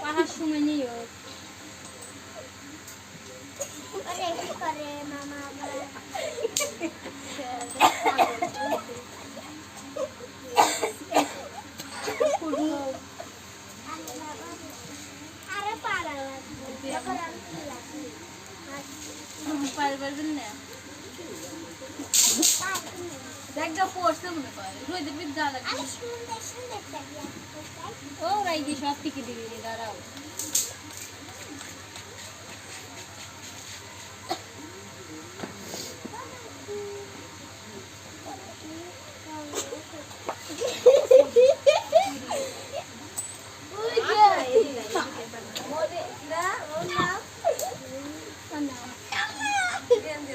পাহাড় সময় নেই করে মামা আবার আরে পারা লাগবে এখন আমি কি লাগবে পার পারবেন না? দেখটা পড়ছে মনে করে রোদের সুন্দর সুন্দর চাকরি ও রাই দিয়ে সব টিকে দিবি দাঁড়াও।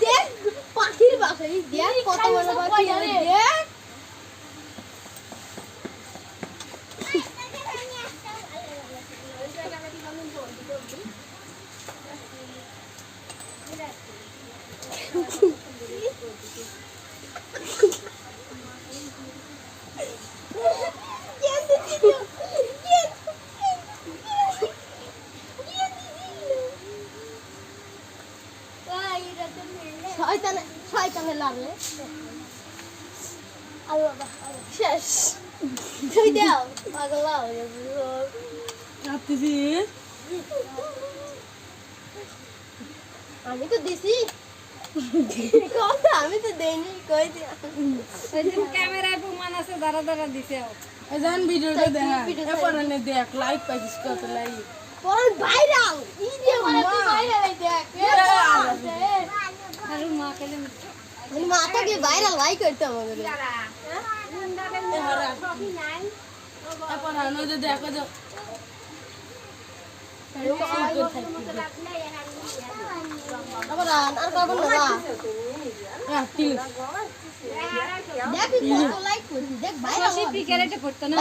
দেখ পাখির বাসা এই দেখ কত বড় পাখি ওই দেখ। শয়তানে শয়তানে লাগলে। আল্লাহ শেষ। তুই দাও পাগলা হয়ে যাবি আমি তো দিছি। কথা আমি তো দেইনি কই দিয়া ক্যামেরায় প্রমাণ আছে দাঁড়া দাঁড়া দিছে। এজন ভিডিওটা দেখা এনে দেখ লাইক পাইছিস কত লাইক পর ভাইরাল ই যে মানে তুই ভাইরাল দেখ। কেলে মানে ভাইরাল লাই করতে এরপর দেখো হ্যাঁ লাইক না